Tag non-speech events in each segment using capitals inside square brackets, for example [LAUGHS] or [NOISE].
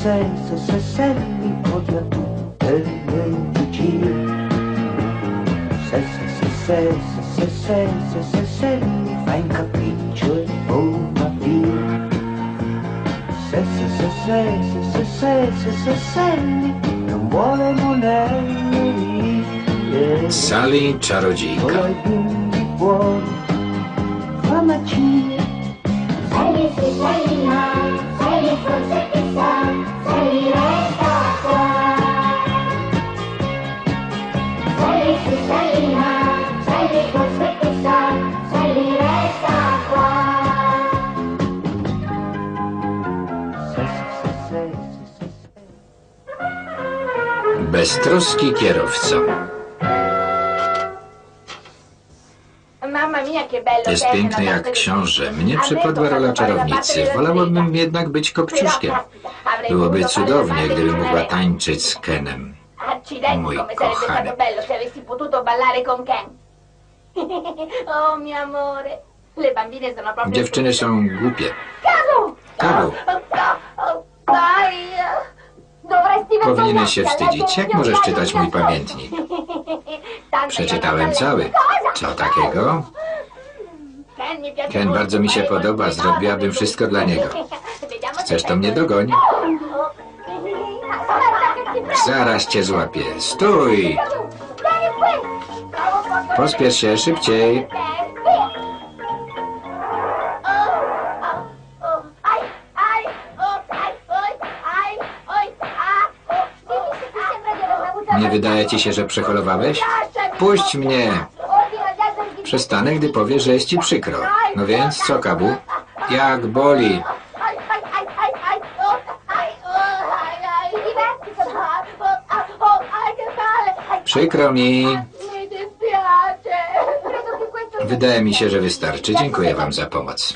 se, se, se, Sally odia tutte le bugie. Se, se, se, se, se, se, se, se, se, Sally fa in capriccio e vola via. Se, se, se, se, se, se, se, se, se, non vuole monellerie. Sally czarodziejka. Vola i bimbi buoni, fa magia. Troski kierowca. Jest piękny jak książę. Mnie przypadła rola czarownicy. Wolałabym jednak być kopciuszkiem. Byłoby cudownie, gdybym mogła tańczyć z Kenem. Mój kochany. [LAUGHS] Dziewczyny są głupie. Kawu! Powinieneś się wstydzić. Jak możesz czytać mój pamiętnik? [LAUGHS] Tak, Przeczytałem tak, tak, cały. Co takiego? Ken bardzo mi się podoba. Zrobiłabym wszystko dla niego. Chcesz, to mnie dogoń. Zaraz cię złapię. Stój! Pospiesz się szybciej. wydaje ci się, że przeholowałeś? Puść mnie! Przestanę, gdy powiesz, że jest ci przykro. No więc, co, Kabu? Jak boli! Przykro mi. Wydaje mi się, że wystarczy. Dziękuję Wam za pomoc.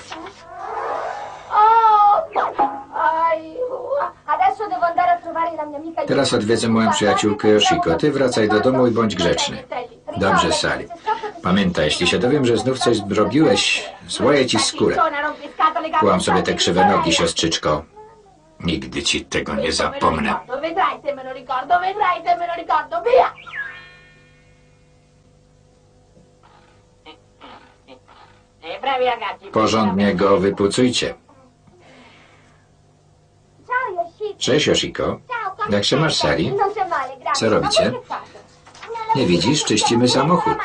Teraz odwiedzę moją przyjaciółkę Yoshiko. Ty wracaj do domu i bądź grzeczny. Dobrze, Sally. Pamiętaj, jeśli się dowiem, że znów coś zrobiłeś, złoję ci skórę. Kłam sobie te krzywe nogi, siostrzyczko. Nigdy ci tego nie zapomnę. Porządnie go wypucujcie. Cześć, Yoshiko. Jak się masz, Sari? Co robicie? Nie widzisz, czyścimy samochód.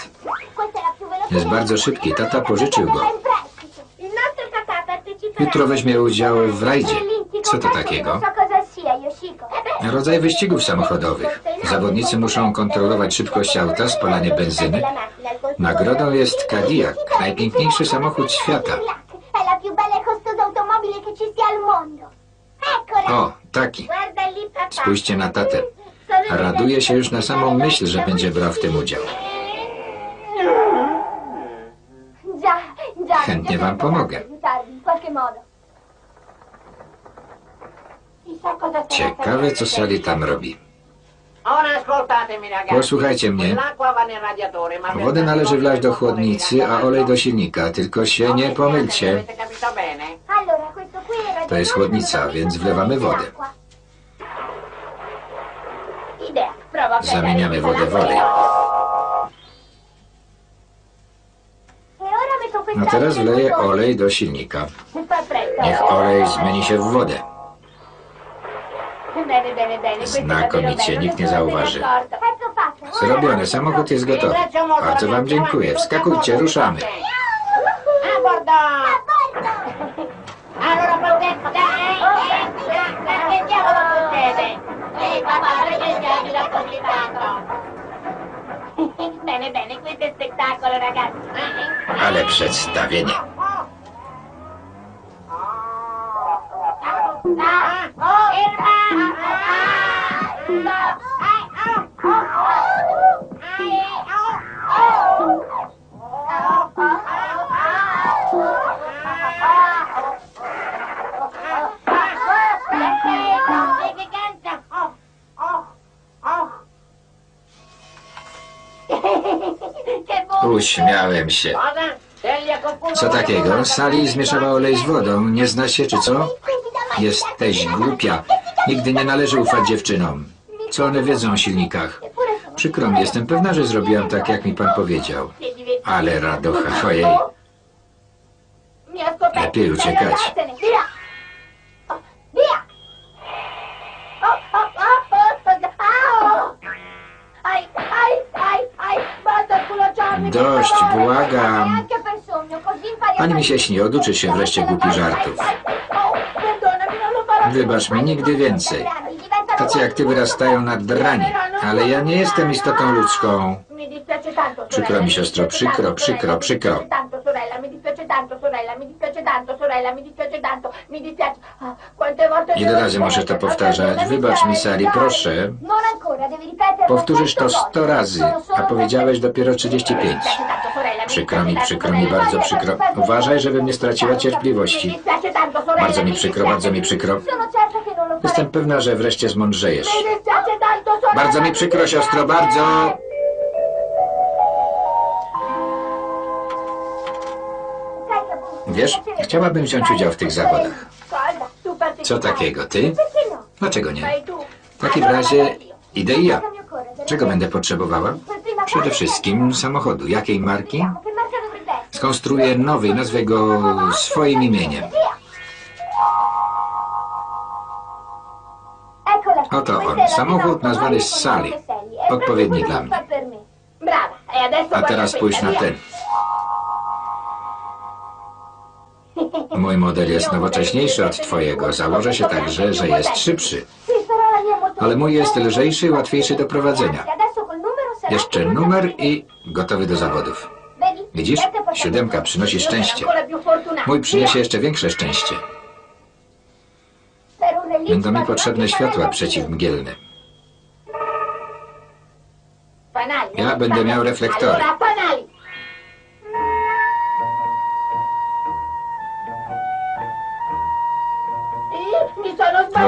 Jest bardzo szybki, tata pożyczył go. Jutro weźmie udział w rajdzie. Co to takiego? Rodzaj wyścigów samochodowych. Zawodnicy muszą kontrolować szybkość auta, spalanie benzyny. Nagrodą jest Cadillac, najpiękniejszy samochód świata. pójście na tatę. Raduje się już na samą myśl, że będzie brał w tym udział. Chętnie wam pomogę. Ciekawe, co Sally tam robi. Posłuchajcie mnie. Wodę należy wlać do chłodnicy, a olej do silnika, tylko się nie pomylcie. To jest chłodnica, więc wlewamy wodę. Zamieniamy wodę w olej. A teraz wleję olej do silnika. Niech olej zmieni się w wodę. Znakomicie, nikt nie zauważy. Zrobione, samochód jest gotowy. Bardzo wam dziękuję. Wskakujcie, ruszamy. fa fare il viaggio da comitato. bene, bene, questo è spettacolo, ragazzi. Ale przedstawienie. Oh! Uśmiałem się. Co takiego? Sally zmieszała olej z wodą. Nie zna się, czy co? Jesteś głupia. Nigdy nie należy ufać dziewczynom. Co one wiedzą o silnikach? Przykro mi, jestem pewna, że zrobiłam tak, jak mi pan powiedział. Ale radocha, ojej. Lepiej uciekać. Błagam. Neanche per sogno, così impari a Pani mi się śni, oduczy się wreszcie głupich żartów. Wybacz mi nigdy więcej. Tacy jak ty wyrastają na dranie, ale ja nie jestem istotą ludzką. Przykro mi, siostro, przykro, przykro, przykro. Tanto, sorella, mi dispiace tanto, sorella, mi dispiace tanto, mi dispiace. Ah, Quante volte Ile devo razy muszę to ripetere? powtarzać? Wybacz mi, dai. proszę. Non ancora, devi ripeterlo Powtórzysz to 100 100 razy, a powiedziałeś dopiero 35. Mi dispiace tanto, sorella, mi Przykro mi, przykro mi, bardzo przykro. Uważaj, żebym nie straciła cierpliwości. Bardzo mi przykro, bardzo mi przykro. Jestem pewna, że wreszcie zmądrzejesz. Bardzo mi przykro, siostro, bardzo. Wiesz, chciałabym wziąć udział w tych zawodach. Co takiego, ty? Dlaczego nie? W takim razie idę i ja. Czego będę potrzebowała? Przede wszystkim samochodu. Jakiej marki? Skonstruuję nowy i nazwę go swoim imieniem. Oto on, samochód nazwany Sally. Odpowiedni dla mnie. A teraz spójrz na ten. Mój model jest nowocześniejszy od twojego. Założę się także, że jest szybszy. Ale mój jest lżejszy i łatwiejszy do prowadzenia. Jeszcze numer i gotowy do zawodów. Widzisz? Siódemka przynosi szczęście. Mój przyniesie jeszcze większe szczęście. Będą mi potrzebne światła przeciwmgielne. Ja będę miał reflektory.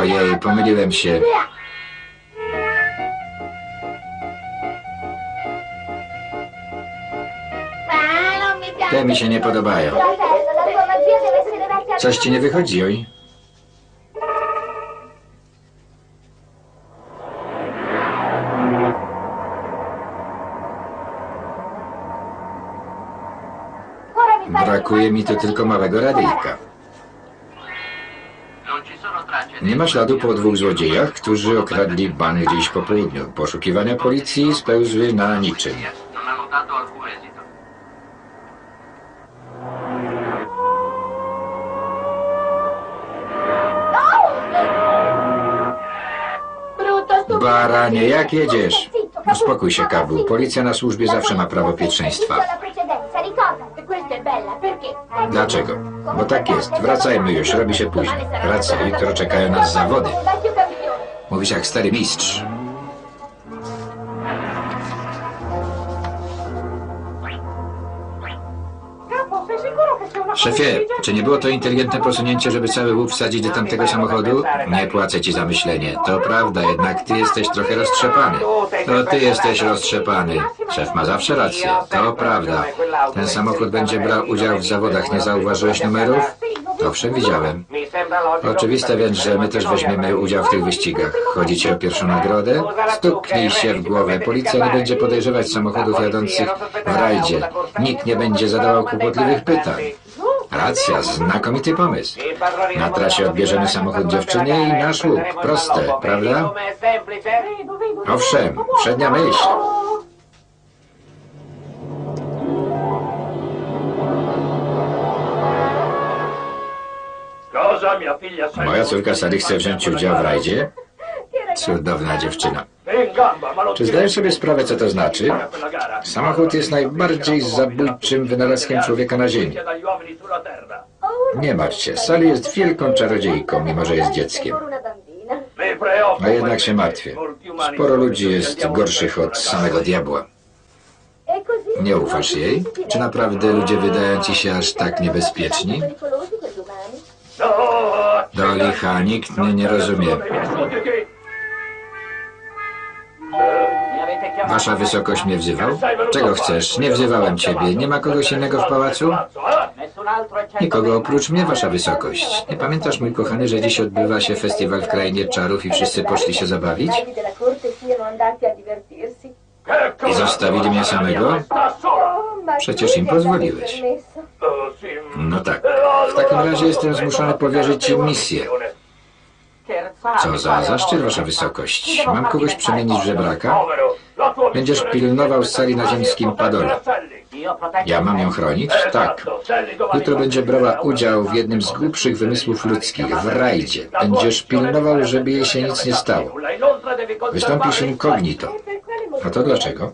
Ojej, pomyliłem się. Te mi się nie podobają. Coś ci nie wychodzi, oj. Brakuje mi tu tylko małego radyjka. Nie ma śladu po dwóch złodziejach, którzy okradli bank dziś po południu. Poszukiwania policji spełzły na niczym. Baranie, jak jedziesz? Uspokój się, Kabu. Policja na służbie zawsze ma prawo pierwszeństwa. Dlaczego? Bo tak jest. Wracajmy już, robi się późno. Racja, jutro czekają nas zawody. Mówisz jak stary mistrz. Szefie, czy nie było to inteligentne posunięcie, żeby cały łup wsadzić do tamtego samochodu? Nie płacę ci za myślenie. To prawda, jednak ty jesteś trochę roztrzepany. To ty jesteś roztrzepany. Szef ma zawsze rację. To prawda. Ten samochód będzie brał udział w zawodach. Nie zauważyłeś numerów? Owszem, widziałem. Mi sembra logico Oczywiste więc, że my też weźmiemy udział w tych wyścigach. Chodzi ci o pierwszą nagrodę? Stuknij się w głowę. Policja nie będzie podejrzewać samochodów jadących w rajdzie. Nikt nie będzie zadawał kłopotliwych pytań. Racja, znakomity pomysł. Na trasie odbierzemy samochód dziewczynie i nasz łuk. Proste, prawda? Owszem, przednia myśl. Moja córka Sally chce wziąć udział w rajdzie? Cudowna dziewczyna. Czy zdajesz sobie sprawę, co to znaczy? Samochód jest najbardziej zabójczym wynalazkiem człowieka na ziemi. Nie martw się, Sally jest wielką czarodziejką, mimo że jest dzieckiem. A jednak się martwię. Sporo ludzi jest gorszych od samego diabła. Nie ufasz jej? Czy naprawdę ludzie wydają ci się aż tak niebezpieczni? Do licha nikt mnie nie rozumie. Wasza wysokość mnie wzywał? Czego chcesz? Nie wzywałem ciebie. Nie ma kogoś innego w pałacu? Nikogo oprócz mnie, wasza wysokość. Nie pamiętasz, mój kochany, że dziś odbywa się festiwal w Krainie Czarów i wszyscy poszli się zabawić? I zostawili mnie samego? Przecież im pozwoliłeś. No tak. W takim razie jestem zmuszony powierzyć ci misję. Co za zaszczyt, wasza wysokość. Mam kogoś przemienić w żebraka? Będziesz pilnował sali na ziemskim padole. Ja mam ją chronić? Tak. Jutro będzie brała udział w jednym z głupszych wymysłów ludzkich, w rajdzie. Będziesz pilnował, żeby jej się nic nie stało. Wystąpisz incognito. A to dlaczego?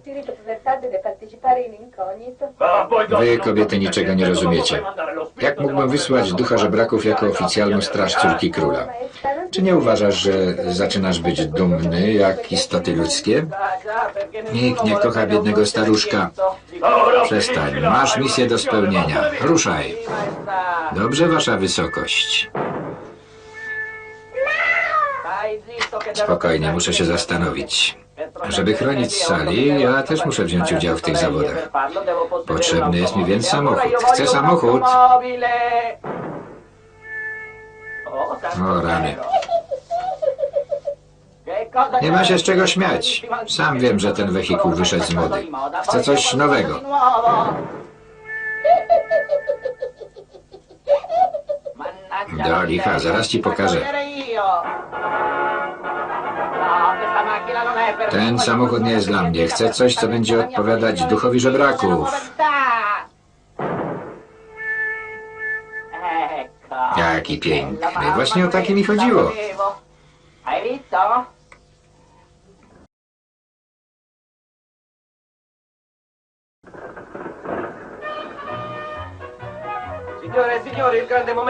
Wy, kobiety, niczego nie rozumiecie. Jak mógłbym wysłać ducha żebraków jako oficjalną straż córki króla? Czy nie uważasz, że zaczynasz być dumny jak istoty ludzkie? Nikt nie kocha biednego staruszka. Przestań, masz misję do spełnienia. Ruszaj. Dobrze, wasza wysokość. Spokojnie, muszę się zastanowić. Żeby chronić sali, ja też muszę wziąć udział w tych zawodach. Potrzebny jest mi więc samochód. Chcę samochód. O rany. Nie ma się z czego śmiać. Sam wiem, że ten wehikuł wyszedł z mody. Chcę coś nowego. Do licha, zaraz ci pokażę. Ten samochód nie jest dla mnie. Chcę coś, co będzie odpowiadać duchowi żebraków. Jaki piękny. Właśnie o taki mi chodziło.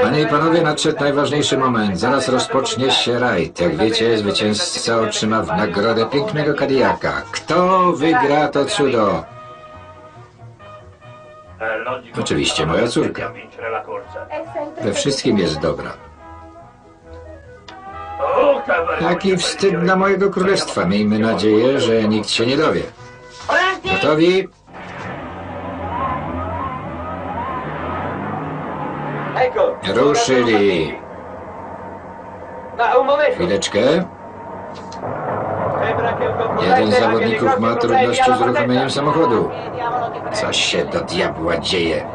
Panie i panowie, nadszedł najważniejszy moment. Zaraz rozpocznie się rajd. Jak wiecie, zwycięzca otrzyma w nagrodę pięknego Cadillaca. Kto wygra to cudo? Oczywiście moja córka. We wszystkim jest dobra. Jaki wstyd dla mojego królestwa. Miejmy nadzieję, że nikt się nie dowie. Gotowi? Ruszyli. Chwileczkę. Jeden z zawodników ma trudności z uruchomieniem samochodu. Coś się do diabła dzieje.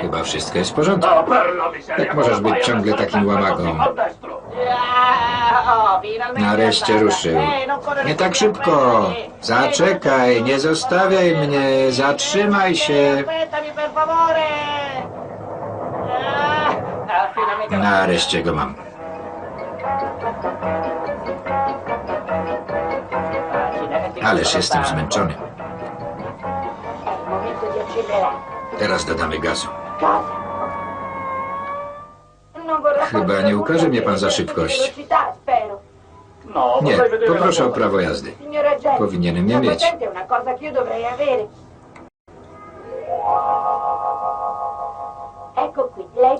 Chyba wszystko jest w porządku. Jak możesz być ciągle takim łamagą? Nareszcie ruszył. Nie tak szybko. Zaczekaj, nie zostawiaj mnie. Zatrzymaj się. Nareszcie go mam. Ależ jestem zmęczony. Teraz dodamy gazu. Chyba nie ukaże mnie pan za szybkość. No, Nie, poproszę o prawo jazdy. Powinienem je mieć.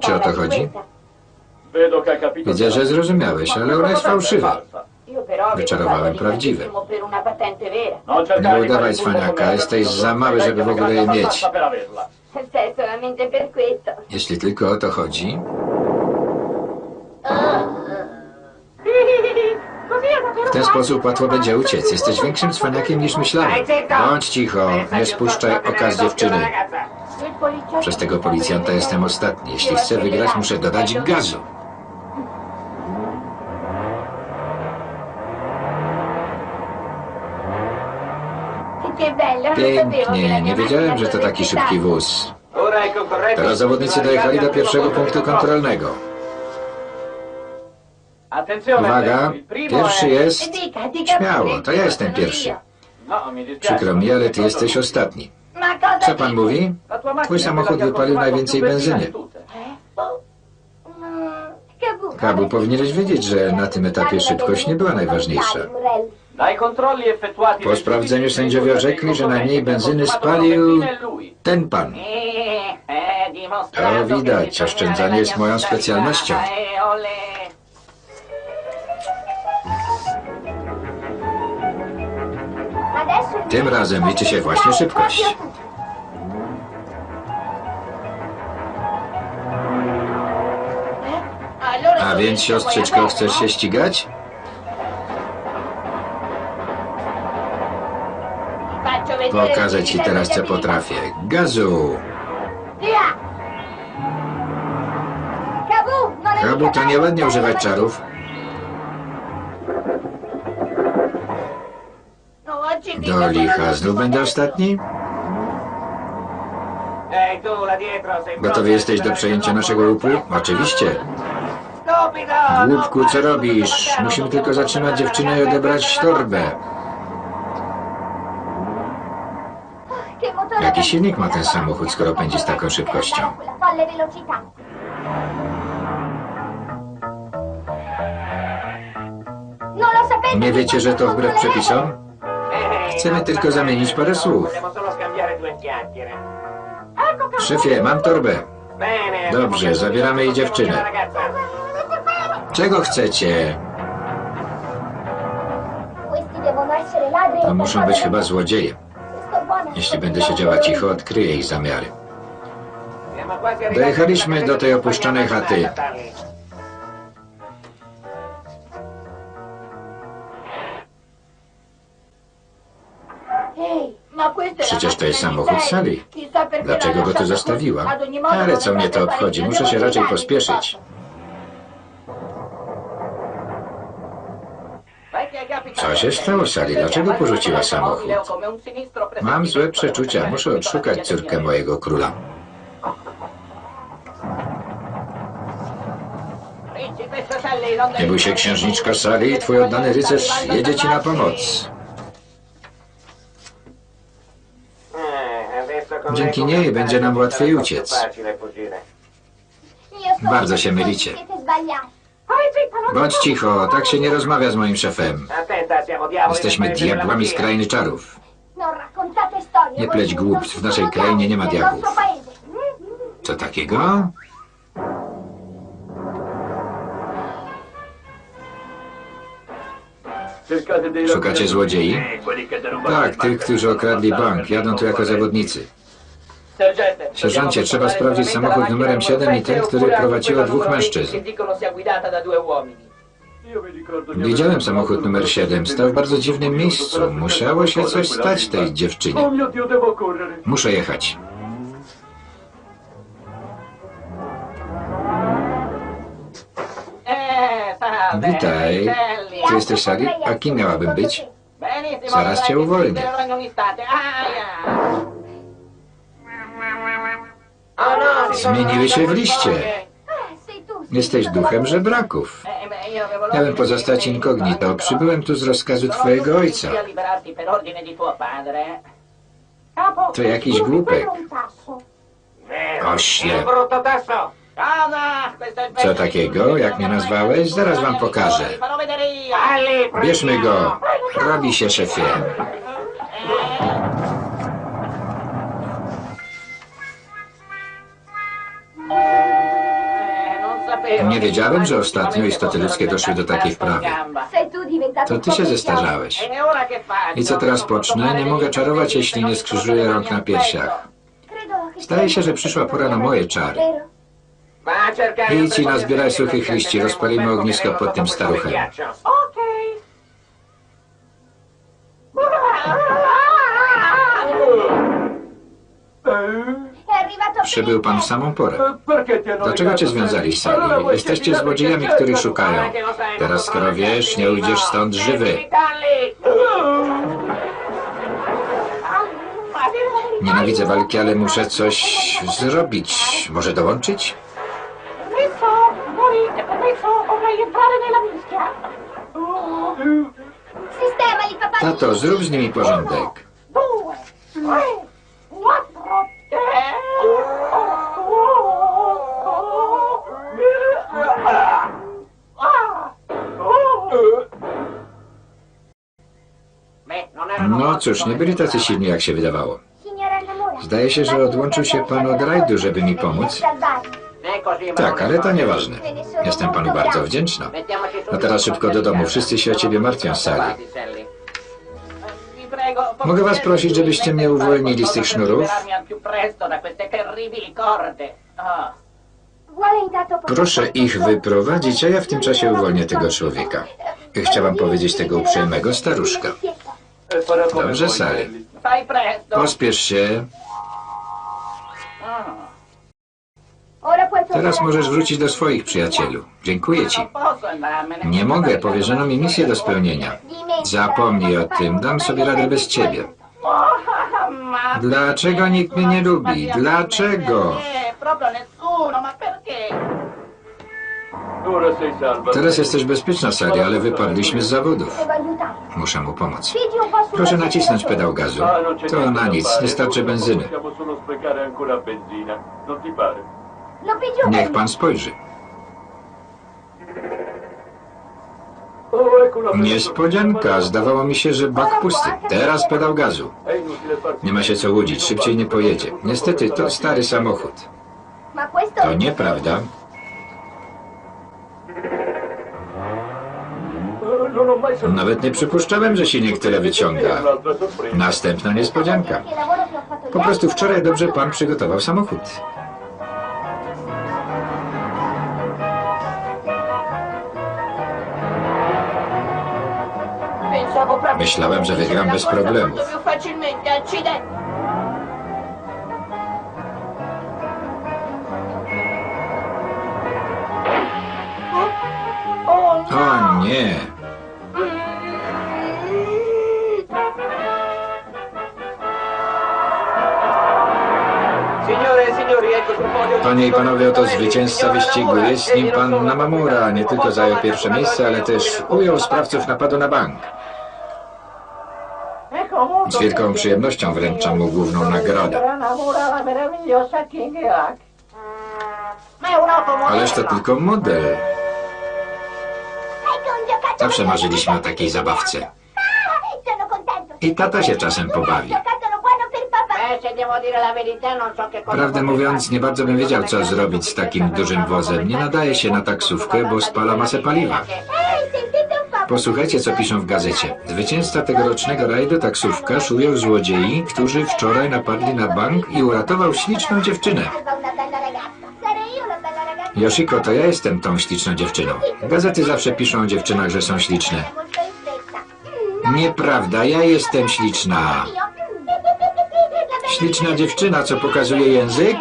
Czy o to chodzi? Widzę, że zrozumiałeś, ale ona jest fałszywa. Wyczarowałem prawdziwe. cercare Nie udawaj cwaniaka, jesteś za mały, żeby w ogóle je mieć. Jeśli tylko o to chodzi, w ten sposób łatwo będzie uciec. Jesteś większym cwaniakiem niż myślałem. Bądź cicho, nie spuszczaj oka z dziewczyny. Przez tego policjanta jestem ostatni. Jeśli chcę wygrać, muszę dodać gazu. Pięknie, mia nie wiedziałem, że to taki szybki wóz. Teraz zawodnicy dojechali do pierwszego punktu kontrolnego. Uwaga, pierwszy jest... Śmiało, to ja jestem pierwszy. No. Przykro mi, ale ty jesteś ostatni. Co pan mówi? Twój samochód wypalił najwięcej benzyny. Oh. Mm, Kabu, powinieneś wiedzieć, że na tym etapie szybkość nie była najważniejsza. Po sprawdzeniu sędziowie orzekli, że najmniej benzyny spalił ten pan. To widać, oszczędzanie jest moją specjalnością. Tym razem liczy się właśnie szybkość. A więc, siostrzyczko, chcesz się ścigać? Pokażę ci teraz, co potrafię. Gazu! Kabu, to nieładnie używać czarów. Do licha, znów będę ostatni? Gotowy jesteś do przejęcia naszego łupu? Oczywiście. Głupku, co robisz? Musimy tylko zatrzymać dziewczynę i odebrać torbę. Jaki silnik ma ten samochód, skoro pędzi z taką szybkością? Nie wiecie, że to wbrew przepisom? Chcemy tylko zamienić parę słów. Szefie, mam torbę. Dobrze, zabieramy jej dziewczynę. Czego chcecie? To muszą być chyba złodzieje. Jeśli będę siedziała cicho, odkryję ich zamiary. Dojechaliśmy do tej opuszczonej chaty. Przecież to jest samochód Sally. Dlaczego go tu zostawiła? Ale co mnie to obchodzi? Muszę się raczej pospieszyć. Co się stało, Sally? Dlaczego porzuciła samochód? Mam złe przeczucia. Muszę odszukać córkę mojego króla. Nie bój się, księżniczko Sally. Twój oddany rycerz jedzie ci na pomoc. Dzięki niej będzie nam łatwiej uciec. Bardzo się mylicie. Bądź cicho, tak się nie rozmawia z moim szefem. Jesteśmy diabłami z krainy czarów. Nie pleć głupstw, w naszej krainie nie ma diabłów. Co takiego? Szukacie złodziei? Tak, tych, którzy okradli bank. Jadą tu jako zawodnicy. Sierżancie, trzeba sprawdzić samochód numerem 7 i ten, który prowadziło dwóch mężczyzn. Widziałem samochód numer 7. Stał w bardzo dziwnym miejscu. Musiało się coś stać tej dziewczynie. Muszę jechać. Witaj. Ty jesteś Sally? A kim miałabym być? Zaraz cię uwolnię. Zmieniły się w liście. Jesteś duchem żebraków. Miałem pozostać incognito. Przybyłem tu z rozkazu twojego ojca. To jakiś głupek. Ośle. Co takiego? Jak mnie nazwałeś? Zaraz wam pokażę. Bierzmy go. Robi się szefie. Nie wiedziałem, że ostatnio istoty ludzkie doszły do takiej wprawy. To ty się zestarzałeś. I co teraz pocznę? Nie mogę czarować, jeśli nie skrzyżuję rąk na piersiach. Zdaje się, że przyszła pora na moje czary. Idź i nazbieraj suchych liści, rozpalimy ognisko pod tym staruchem. Przybył pan w samą porę. Dlaczego cię związali, Sally? Jesteście złodziejami, których szukają. Teraz, skoro wiesz, nie ujdziesz stąd żywy. Nienawidzę walki, ale muszę coś zrobić. Może dołączyć? Tato, zrób z nimi porządek. Cóż, nie byli tacy silni, jak się wydawało. Zdaje się, że odłączył się pan od rajdu, żeby mi pomóc. Tak, ale to nieważne. Jestem panu bardzo wdzięczna. No teraz szybko do domu. Wszyscy się o ciebie martwią, Sally. Mogę was prosić, żebyście mnie uwolnili z tych sznurów? Proszę ich wyprowadzić, a ja w tym czasie uwolnię tego człowieka. Chciałam powiedzieć tego uprzejmego staruszka. Dobrze, Sally. Pospiesz się. Teraz możesz wrócić do swoich przyjacielu. Dziękuję ci. Nie mogę, powierzono mi misję do spełnienia. Zapomnij o tym, dam sobie radę bez ciebie. Dlaczego nikt mnie nie lubi? Dlaczego? Teraz jesteś bezpieczna, Sally, ale wypadliśmy z zawodów. Muszę mu pomóc. Proszę nacisnąć pedał gazu. To na nic, nie starczy benzyny. Niech pan spojrzy. Niespodzianka, zdawało mi się, że bak pusty. Teraz pedał gazu. Nie ma się co łudzić, szybciej nie pojedzie. Niestety, to stary samochód. To nieprawda. Nawet nie przypuszczałem, że silnik tyle wyciąga. Następna niespodzianka. Po prostu wczoraj dobrze pan przygotował samochód. Myślałem, że wygram bez problemów. O nie! Panie i panowie, oto zwycięzca wyścigu. Jest nim pan Namamura. Nie tylko zajął pierwsze miejsce, ale też ujął sprawców napadu na bank. Z wielką przyjemnością wręczam mu główną nagrodę. Ależ to tylko model. Zawsze marzyliśmy o takiej zabawce. I tata się czasem pobawi. Prawdę mówiąc, nie bardzo bym wiedział, co zrobić z takim dużym wozem. Nie nadaje się na taksówkę, bo spala masę paliwa. Posłuchajcie, co piszą w gazecie. Zwycięzca tegorocznego rajdu taksówkarz ujął złodziei, którzy wczoraj napadli na bank i uratował śliczną dziewczynę. Yoshiko, to ja jestem tą śliczną dziewczyną. Gazety zawsze piszą o dziewczynach, że są śliczne. Nieprawda, ja jestem śliczna. Śliczna dziewczyna, co pokazuje język?